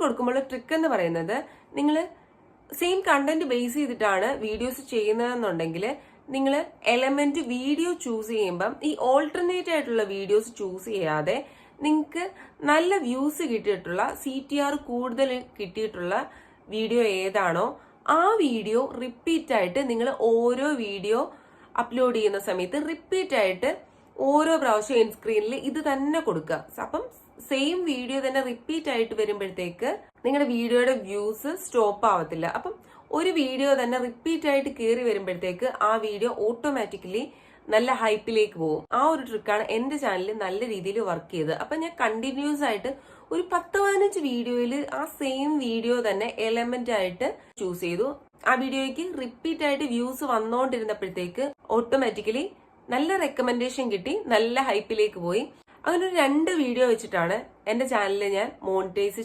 കൊടുക്കുമ്പോൾ ട്രിക്ക് എന്ന് പറയുന്നത് നിങ്ങൾ സെയിം കണ്ടന്റ് ബേസ് ചെയ്തിട്ടാണ് വീഡിയോസ് ചെയ്യുന്നതെന്നുണ്ടെങ്കിൽ നിങ്ങൾ എലമെന്റ് വീഡിയോ ചൂസ് ചെയ്യുമ്പം ഈ ഓൾട്ടർനേറ്റ് ആയിട്ടുള്ള വീഡിയോസ് ചൂസ് ചെയ്യാതെ നിങ്ങൾക്ക് നല്ല വ്യൂസ് കിട്ടിയിട്ടുള്ള സി ടി ആർ കൂടുതൽ കിട്ടിയിട്ടുള്ള വീഡിയോ ഏതാണോ ആ വീഡിയോ റിപ്പീറ്റ് ആയിട്ട് നിങ്ങൾ ഓരോ വീഡിയോ അപ്ലോഡ് ചെയ്യുന്ന സമയത്ത് റിപ്പീറ്റ് ആയിട്ട് ഓരോ പ്രാവശ്യം സ്ക്രീനിൽ ഇത് തന്നെ കൊടുക്കുക. അപ്പം സെയിം വീഡിയോ തന്നെ റിപ്പീറ്റ് ആയിട്ട് വരുമ്പോഴത്തേക്ക് നിങ്ങളുടെ വീഡിയോയുടെ വ്യൂസ് സ്റ്റോപ്പ് ആവത്തില്ല. അപ്പം ഒരു വീഡിയോ തന്നെ റിപ്പീറ്റ് ആയിട്ട് കയറി വരുമ്പോഴത്തേക്ക് ആ വീഡിയോ ഓട്ടോമാറ്റിക്കലി നല്ല ഹൈപ്പിലേക്ക് പോകും. ആ ഒരു ട്രിക്കാണ് എന്റെ ചാനലിൽ നല്ല രീതിയിൽ വർക്ക് ചെയ്തത്. അപ്പൊ ഞാൻ കണ്ടിന്യൂസ് ആയിട്ട് ഒരു പത്ത് പതിനഞ്ച് വീഡിയോയിൽ ആ സെയിം വീഡിയോ തന്നെ എലമെന്റ് ആയിട്ട് ചൂസ് ചെയ്തു. ആ വീഡിയോയ്ക്ക് റിപ്പീറ്റ് ആയിട്ട് വ്യൂസ് വന്നുകൊണ്ടിരുന്നപ്പോഴത്തേക്ക് ഓട്ടോമാറ്റിക്കലി നല്ല റെക്കമെൻഡേഷൻ കിട്ടി നല്ല ഹൈപ്പിലേക്ക് പോയി. അങ്ങനെ ഒരു രണ്ട് വീഡിയോ വെച്ചിട്ടാണ് എന്റെ ചാനലിൽ ഞാൻ മോണിറ്റൈസ്